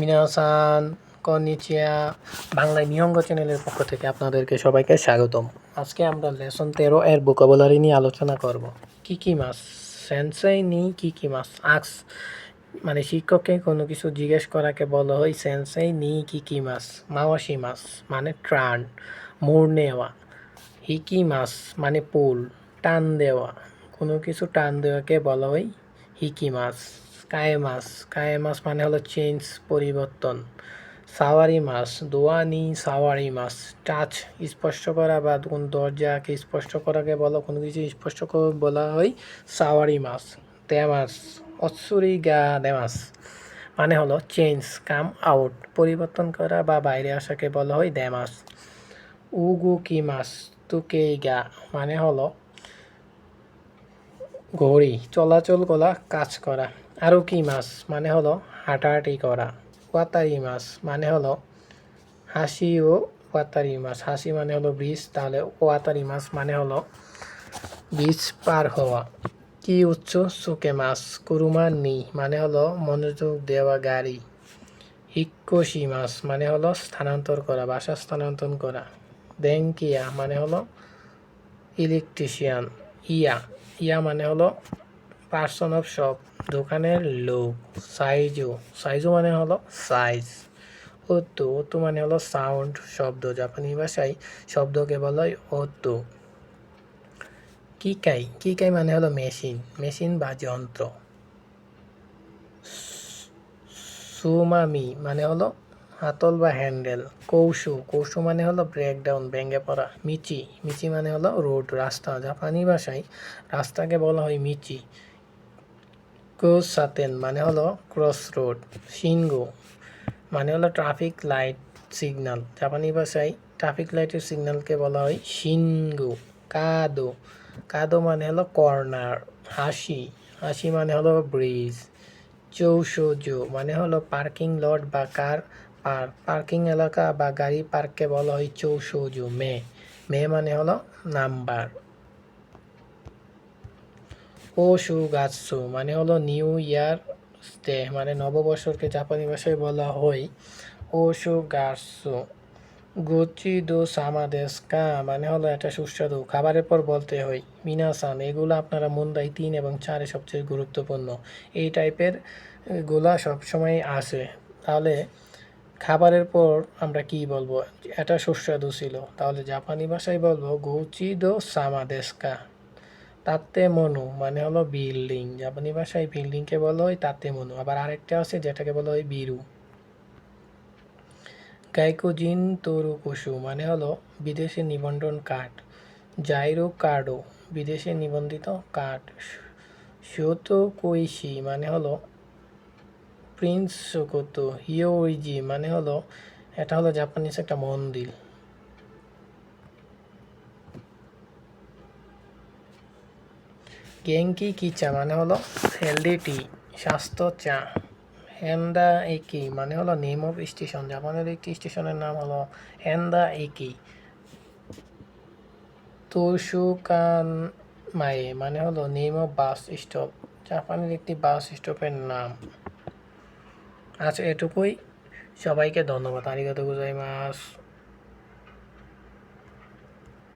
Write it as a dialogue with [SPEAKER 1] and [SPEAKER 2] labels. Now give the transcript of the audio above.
[SPEAKER 1] মিনাসান কনিচিয়া বাংলায় নিয়ঙ্গ চ্যানেলের পক্ষ থেকে আপনাদেরকে সবাইকে স্বাগতম। আজকে আমরা লেসন তেরো এর ভোকাবুলারি নিয়ে আলোচনা করব। কি কি মাছ? সেন্সাই নি কি কি মাছ? আক্স মানে শিক্ষককে কোনো কিছু জিজ্ঞেস করাকে বলা হয় সেন্সাই নি কি কি মাছ? মাওয়াশি মাছ মানে ট্রান মোড় নেওয়া হিকি মাছ মানে পুল। টান দেওয়া, কোনো কিছু টান দেওয়াকে বলা হয় হিকি মাছ। কায়ে মাছ কায়ে মাছ মানে হলো চেঞ্জ পরিবর্তন। সাওয়ারি মাছ দোয়ানি সাওয়ারি মাছ। টাচ, স্পষ্ট করা বা কোন দরজাকে স্পষ্ট করাকে বলা, কোনো কিছু করে, বলা হয় সাওয়ারি মাছ দেমাস অৎসুরি গা দেমাস মানে হলো চেঞ্জ কাম আউট পরিবর্তন করা বা বাইরে আসাকে বলা হয় দেমাস উগু কি মাছ তুকেই গা মানে হলো ঘড়ি, চলাচল করা, কাজ করা। আরও কি মাছ? মানে হলো হাঁটাহাঁটি করা। ওয়াতারি মাছ মানে হলো হাসি ও ওয়াতারি মাছ। হাসি মানে হলো ব্রিজ তাহলে ওয়াতারি মাছ মানে হলো ব্রিজ পার হওয়া। কি উচ্চ সুকে মাছ? কুরুমা নি মানে হলো মনোযোগ দেওয়া গাড়ি। হিক্কোশি মাছ মানে হলো স্থানান্তর করা, বাসা স্থানান্তর করা। দেঙ্কিয়া মানে হলো ইলেকট্রিশিয়ান। ইয়া ইয়া মানে হলো পার্সন অফ শপ দোকানের লোক সাইজও সাইজও মানে হলো সাইজ ওতো ওতো মানে হলো সাউন্ড শব্দ, জাপানি ভাষায় শব্দকে বলা হয় ওতো কিকাই কিকাই মানে হলো মেশিন মেশিন বা যন্ত্র। সুমামি মানে হলো হাতল বা হ্যান্ডেল কৌশু কৌশু মানে হলো ব্রেকডাউন ভেঙে পড়া। মিচি মিচি মানে হলো রোড রাস্তা, জাপানি ভাষায় রাস্তাকে বলা হয় মিচি। সাতেন মানে হলো ক্রস রোড সিনগো মানে হলো ট্রাফিক লাইট সিগনাল জাপানি ভাষায় ট্রাফিক লাইটের সিগনালকে বলা হয় সিনগো কাদো। কাদো মানে হলো কর্নার হাসি। হাসি মানে হলো ব্রিজ চৌসজো মানে হলো পার্কিং লট বা কার পার্ক পার্কিং এলাকা বা গাড়ি পার্ককে বলা হয় চৌসজো মে। মে মানে হলো নাম্বার ও সু গাছসু মানে হলো নিউ ইয়ার স্টে মানে নববর্ষকে জাপানি ভাষায় বলা হয় ও সু গাছসু গুচি দো সামাদেস্কা মানে হলো এটা সুস্বাদু খাবারের পর বলতে হয় মিনাসান। এগুলো আপনারা মুন্দাই তিন এবং চারে সবচেয়ে গুরুত্বপূর্ণ। এই টাইপেরগুলা সবসময় আসে তাহলে খাবারের পর আমরা কি বলব? এটা সুস্বাদু ছিল। তাহলে জাপানি ভাষায় বলব গৌচি দো সামাদেস্কা তাতে মনু মানে হলো বিল্ডিং জাপানি ভাষায় বিল্ডিংকে বলা হয় তাতে মনু, আবার আরেকটা আছে যেটাকে বলা হয় বিরু। গাইকোজিন তরু পশু মানে হলো বিদেশে নিবন্ধন কার্ড জাইরো কার্ডো বিদেশে নিবন্ধিত কার্ড শোতো কৈশি মানে হলো প্রিন্স শোকতো হিওইজি মানে হলো, এটা হলো জাপানিজ একটা মন্দির। গেঙ্কি কি চা? মানে হলো হেলদি টি, স্বাস্থ্য চা। হেন্দা একি মানে হলো নেম অফ স্টেশন। জাপানের একটি স্টেশনের নাম হলো হেন্দা একি। তোশুকান মায়ে মানে হলো নেম অফ বাস স্টপ। জাপানের একটি বাস স্টপের নাম। আচ্ছা এটুকুই। সবাইকে ধন্যবাদ। আরিগাতো গোজাইমাস